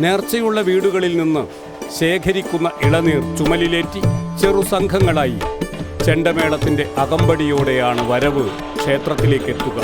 നേർച്ചയുള്ള വീടുകളിൽ നിന്ന് ശേഖരിക്കുന്ന ഇളനീർ ചുമലിലേറ്റി ചെറു സംഘങ്ങളായി. ചെണ്ടമേളത്തിന്റെ അകമ്പടിയോടെയാണ് വരവ് ക്ഷേത്രത്തിലേക്ക് എത്തുക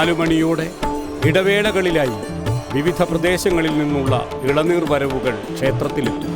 നാലു മണിയോടെ ഇടവേളകളിലായി വിവിധ പ്രദേശങ്ങളിൽ നിന്നുള്ള ഇളനീർ വരവുകൾ ക്ഷേത്രത്തിലെത്തും.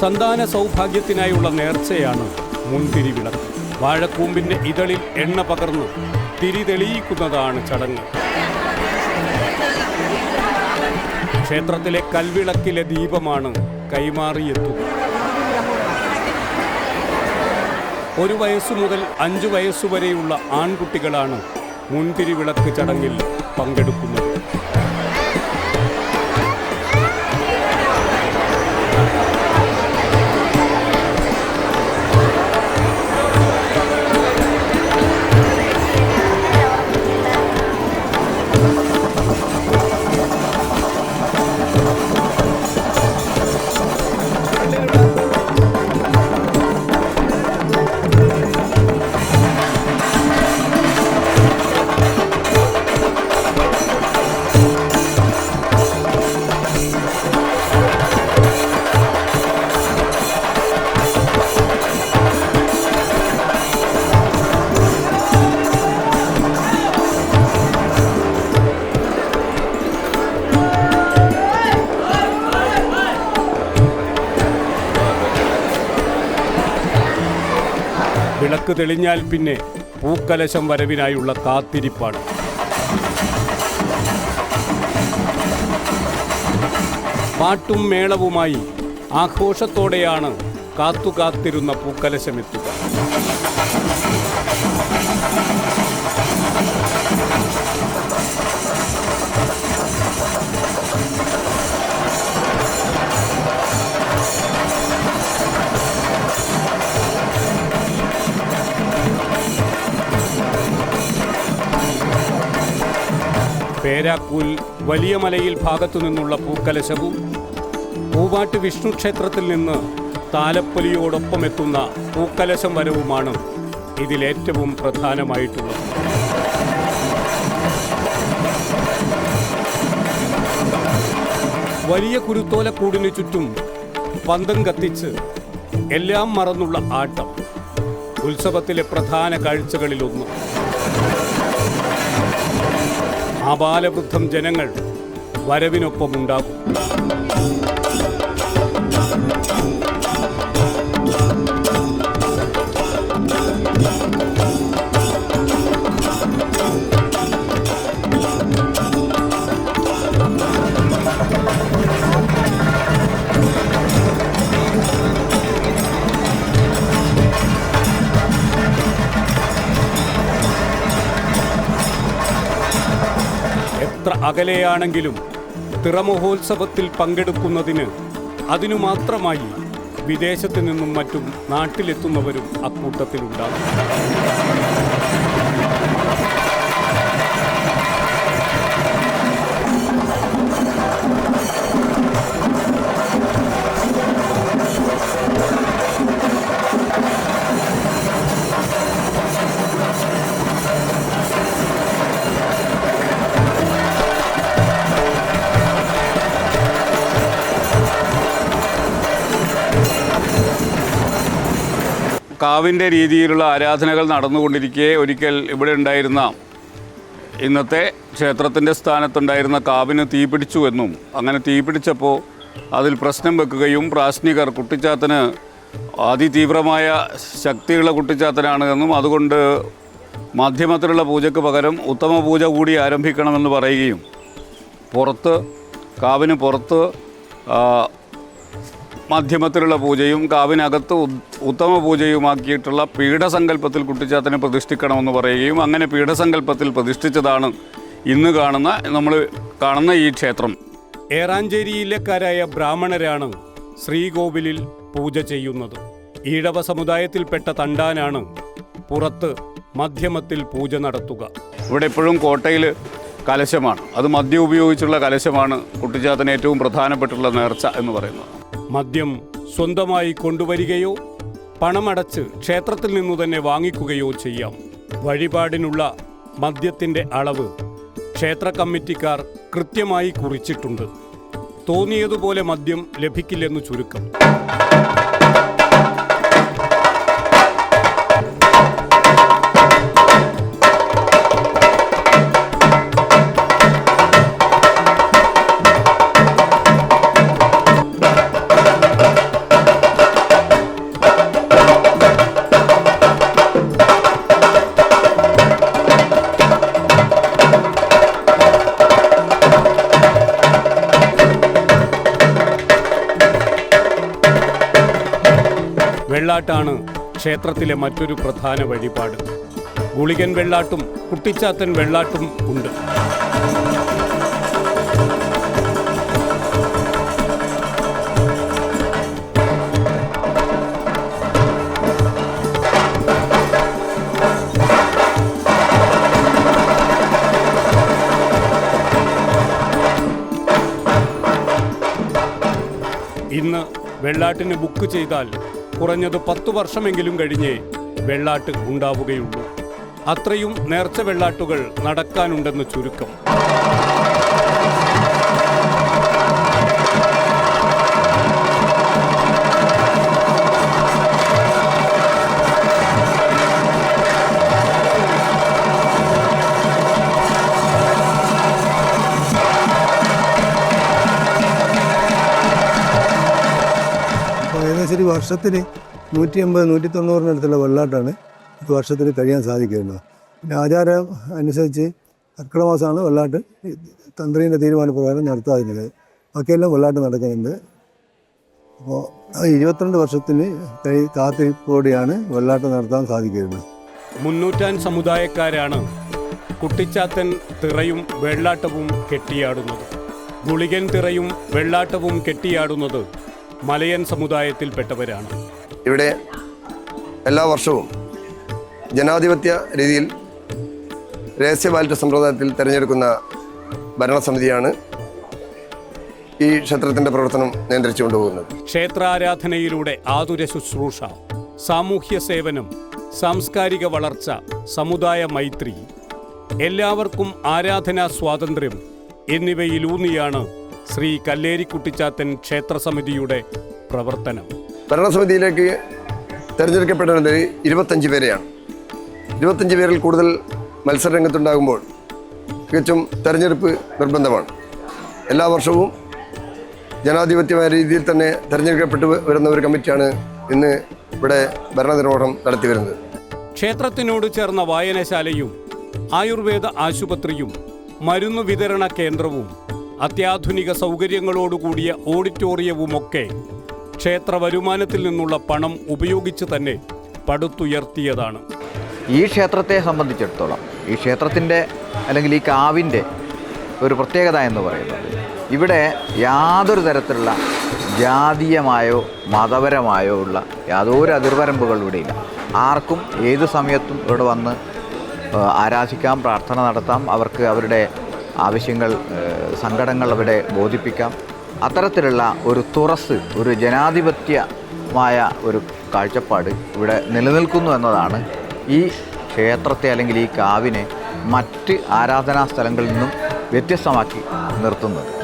സന്താന സൗഭാഗ്യത്തിനായുള്ള നേർച്ചയാണ് മുൻതിരി വിളക്ക് വാഴക്കൂമ്പിന്റെ ഇതളിൽ എണ്ണ പകർന്ന് തിരി തെളിയിക്കുന്നതാണ് ചടങ്ങ്. ക്ഷേത്രത്തിലെ കൽവിളക്കിലെ ദീപമാണ് കൈമാറിയെത്തുക. ഒരു വയസ്സു മുതൽ അഞ്ചു വയസ്സുവരെയുള്ള ആൺകുട്ടികളാണ് മുൻതിരി വിളക്ക് ചടങ്ങിൽ പങ്കെടുക്കുന്നത്. വിളക്ക് തെളിഞ്ഞാൽ പിന്നെ പൂക്കലശം വരവിനായുള്ള കാത്തിരിപ്പാണ്. പാട്ടും മേളവുമായി ആഘോഷത്തോടെയാണ് കാത്തുകാത്തിരുന്ന പൂക്കലശമെത്തുക പേരാക്കൂൽ വലിയ മലയിൽ ഭാഗത്തു നിന്നുള്ള പൂക്കലശവും പൂവാട്ട് വിഷ്ണു ക്ഷേത്രത്തിൽ നിന്ന് താലപ്പൊലിയോടൊപ്പം എത്തുന്ന പൂക്കലശം വരവുമാണ് ഇതിലേറ്റവും പ്രധാനമായിട്ടുള്ളത്. വലിയ കുരുത്തോലക്കൂടിനു ചുറ്റും പന്തം കത്തിച്ച് എല്ലാം മറന്നുള്ള ആട്ടം ഉത്സവത്തിലെ പ്രധാന കാഴ്ചകളിലൊന്ന്. ആബാലവൃദ്ധം ജനങ്ങൾ വരവിനൊപ്പമുണ്ടാകും. അകലെയാണെങ്കിലും തിറമഹോത്സവത്തിൽ പങ്കെടുക്കുന്നതിന് അതിനു മാത്രമായി വിദേശത്ത് നിന്നും മറ്റും നാട്ടിലെത്തുന്നവരും അക്കൂട്ടത്തിലുണ്ടാകും. കാവിന്റെ രീതിയിലുള്ള ആരാധനകൾ നടന്നുകൊണ്ടിരിക്കെ ഒരിക്കൽ ഇവിടെ ഉണ്ടായിരുന്ന ഇന്നത്തെ ക്ഷേത്രത്തിന്റെ സ്ഥാനത്തുണ്ടായിരുന്ന കാവിന് തീപിടിച്ചു എന്നും അങ്ങനെ തീപിടിച്ചപ്പോൾ അതിൽ പ്രശ്നം വെക്കുകയും പ്രാശ്നികർ കുട്ടിച്ചാത്തന് അതിതീവ്രമായ ശക്തിയുള്ള കുട്ടിച്ചാത്തനാണ് എന്നും അതുകൊണ്ട് മാധ്യമത്തിലുള്ള പൂജയ്ക്ക് പകരം ഉത്തമ പൂജ കൂടി ആരംഭിക്കണമെന്ന് പറയുകയും പുറത്ത് കാവിന് പുറത്ത് മാധ്യമത്തിലുള്ള പൂജയും കാവിനകത്ത് ഉത്തമ പൂജയുമാക്കിയിട്ടുള്ള പീഠസങ്കല്പത്തിൽ കുട്ടിച്ചാത്തനെ പ്രതിഷ്ഠിക്കണമെന്ന് പറയുകയും അങ്ങനെ പീഠസങ്കല്പത്തിൽ പ്രതിഷ്ഠിച്ചതാണ് ഇന്ന് കാണുന്ന നമ്മൾ കാണുന്ന ഈ ക്ഷേത്രം. ഏറാഞ്ചേരിയിലക്കാരായ ബ്രാഹ്മണരാണ് ശ്രീകോവിലിൽ പൂജ ചെയ്യുന്നത്. ഈഴവ സമുദായത്തിൽപ്പെട്ട തണ്ടാനാണ് പുറത്ത് മധ്യമത്തിൽ പൂജ നടത്തുക. ഇവിടെ എപ്പോഴും കോട്ടയിൽ കലശമാണ്. അത് മദ്യം ഉപയോഗിച്ചുള്ള കലശമാണ് കുട്ടിച്ചാത്തന് ഏറ്റവും പ്രധാനപ്പെട്ടുള്ള നേർച്ച എന്ന് പറയുന്നത്. മദ്യം സ്വന്തമായി കൊണ്ടുവരികയോ പണമടച്ച് ക്ഷേത്രത്തിൽ നിന്നു തന്നെ വാങ്ങിക്കുകയോ ചെയ്യാം. വഴിപാടിനുള്ള മദ്യത്തിന്റെ അളവ് ക്ഷേത്ര കമ്മിറ്റിക്കാർ കൃത്യമായി കുറിച്ചിട്ടുണ്ട്. തോന്നിയതുപോലെ മദ്യം ലഭിക്കില്ലെന്നു ചുരുക്കം. വെള്ളാട്ടാണ് ക്ഷേത്രത്തിലെ മറ്റൊരു പ്രധാന വഴിപാട്. ഗുളികൻ വെള്ളാട്ടും കുട്ടിച്ചാത്തൻ വെള്ളാട്ടും ഉണ്ട്. ഇന്ന് വെള്ളാട്ടിന് ബുക്ക് ചെയ്താൽ കുറഞ്ഞത് പത്തു വർഷമെങ്കിലും കഴിഞ്ഞേ വെള്ളാട്ട് ഉണ്ടാവുകയുള്ളൂ. അത്രയും നേർച്ച വെള്ളാട്ടുകൾ നടക്കാനുണ്ടെന്ന് ചുരുക്കം. ഒരു വർഷത്തിന് നൂറ്റി അമ്പത് നൂറ്റി തൊണ്ണൂറിനടുത്തുള്ള വെള്ളാട്ടാണ് ഇത് വർഷത്തിൽ കഴിയാൻ സാധിക്കുന്നത്. പിന്നെ ആചാരം അനുസരിച്ച് കർക്കിടക വെള്ളാട്ട് തന്ത്രീന്റെ തീരുമാനപ്രകാരം നടത്താതിരുന്നത്. ബാക്കിയെല്ലാം വെള്ളാട്ട് നടക്കുന്നുണ്ട്. അപ്പോൾ ഇരുപത്തിരണ്ട് വർഷത്തിന് കാത്തിരിപ്പോടെയാണ് വെള്ളാട്ട് നടത്താൻ സാധിക്കുന്നത്. മുന്നൂറ്റാൻ സമുദായക്കാരാണ് കുട്ടിച്ചാത്തൻ തിറയും വെള്ളാട്ടവും കെട്ടിയാടുന്നത്. ഗുളികൻ തിറയും വെള്ളാട്ടവും കെട്ടിയാടുന്നത് മലയൻ സമുദായത്തിൽപ്പെട്ടവരാണ്. ഇവിടെ എല്ലാ വർഷവും ജനാധിപത്യ രീതിയിൽ രഹസ്യ ബാലറ്റ് സമ്പ്രദായത്തിൽ തിരഞ്ഞെടുക്കുന്ന ഭരണസമിതിയാണ് ഈ ക്ഷേത്രത്തിന്റെ പ്രവർത്തനം നിയന്ത്രിച്ചു കൊണ്ടുപോകുന്നത് ക്ഷേത്രാരാധനയിലൂടെ ആതുര ശുശ്രൂഷ സാമൂഹ്യ സേവനം സാംസ്കാരിക വളർച്ച സമുദായ മൈത്രി എല്ലാവർക്കും ആരാധനാ സ്വാതന്ത്ര്യം എന്നിവയിലൂന്നിയാണ് ശ്രീ കല്ലേരിക്കുട്ടിച്ചാത്തൻ ക്ഷേത്ര സമിതിയുടെ പ്രവർത്തനം. ഭരണസമിതിയിലേക്ക് തിരഞ്ഞെടുക്കപ്പെടുന്നത് ഇരുപത്തഞ്ച് പേരെയാണ്. ഇരുപത്തഞ്ച് പേരിൽ കൂടുതൽ മത്സരരംഗത്തുണ്ടാകുമ്പോൾ തികച്ചും തെരഞ്ഞെടുപ്പ് നിർബന്ധമാണ്. എല്ലാ വർഷവും ജനാധിപത്യമായ രീതിയിൽ തന്നെ തിരഞ്ഞെടുക്കപ്പെട്ടു വരുന്ന ഒരു കമ്മിറ്റിയാണ് ഇന്ന് ഇവിടെ ഭരണനിർവഹണം നടത്തി വരുന്നത്. ക്ഷേത്രത്തിനോട് ചേർന്ന വായനശാലയും ആയുർവേദ ആശുപത്രിയും മരുന്നു വിതരണ കേന്ദ്രവും അത്യാധുനിക സൗകര്യങ്ങളോടുകൂടിയ ഓഡിറ്റോറിയവുമൊക്കെ ക്ഷേത്ര വരുമാനത്തിൽ നിന്നുള്ള പണം ഉപയോഗിച്ച് തന്നെ പടുത്തുയർത്തിയതാണ്. ഈ ക്ഷേത്രത്തെ സംബന്ധിച്ചിടത്തോളം ഈ ക്ഷേത്രത്തിന്റെ അല്ലെങ്കിൽ ഈ കാവിന്റെ ഒരു പ്രത്യേകത എന്ന് പറയുന്നത് ഇവിടെ യാതൊരു തരത്തിലുള്ള ജാതീയമായോ മതപരമായോ ഉള്ള യാതൊരു അതിർവരമ്പുകൾ ഇവിടെയില്ല ആർക്കും ഏത് സമയത്തും ഇവിടെ വന്ന് ആരാധിക്കാം പ്രാർത്ഥന നടത്താം അവർക്ക് അവരുടെ ആവശ്യങ്ങൾ സങ്കടങ്ങൾ അവിടെ ബോധിപ്പിക്കാം. അത്തരത്തിലുള്ള ഒരു തുറസ് ഒരു ജനാധിപത്യമായ ഒരു കാഴ്ചപ്പാട് ഇവിടെ നിലനിൽക്കുന്നു എന്നതാണ് ഈ ക്ഷേത്രത്തെ അല്ലെങ്കിൽ ഈ കാവിനെ മറ്റ് ആരാധനാ സ്ഥലങ്ങളിൽ നിന്നും വ്യത്യസ്തമാക്കി നിർത്തുന്നത്.